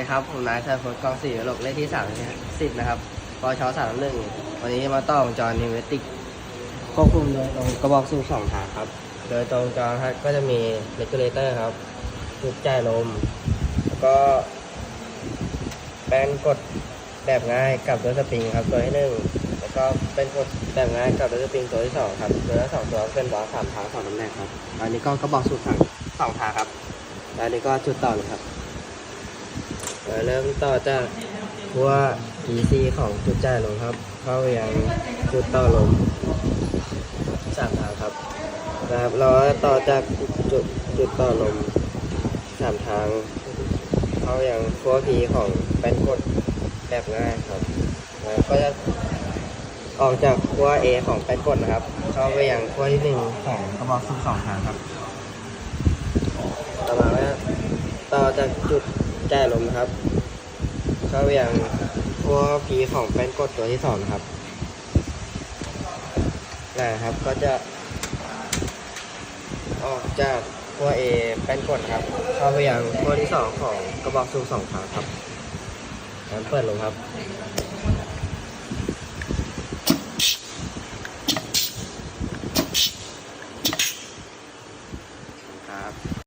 ดีครับ ผมนายชายพลกองสี่หลกเลขที่สามสิบนะครับปชสามหนึ่งวันนี้มาต่อวงจรนิวเวติกควบคุมโดยตรงกระบอกสูบสองทางครับ โดยตรงจอครับก็จะมีเลกูเลเตอร์ครับจุดจ่ายลม แล้วก็แป้นกดแบบง่ายกับตัวสปริงครับตัวที่หนึ่งแล้วก็เป็นกดแบบง่ายกับตัวสปริงตัวที่สองครับตัวที่สองตัวเป็นวาล์วสามทางสองตำแหน่งครับอันนี้ก็กระบอกสูบสองสองทางครับอันนี้ก็จุดต่อเลยครับ เริ่มต่อจากขั้ว PC ของจุดจ่ายลมครับ เข้ายังจุดต่อลมสามทางครับนะครับเราต่อจากจุดจุดต่อลมสามทาง เข้ายังขั้ว P ของแป้นกดแบบง่ายครับแล้วก็จะออกจากขั้ว A ของแป้นกดนะครับ เข้าไปยังขั้วที่หนึ่งของกระบอกสูบสองทางครับต่อมาต่อจากจุด จ่ลมนะครับ เข้าไปยังตัวพีของแป้นกดตัวที่สองนะครับนะครับ ก็จะ ออกจากขั้ว A แป้นกดครับ เข้าไปยังขั้วที่สองของกระบอกสูบสองขาครับงั้นเปิดลงครับ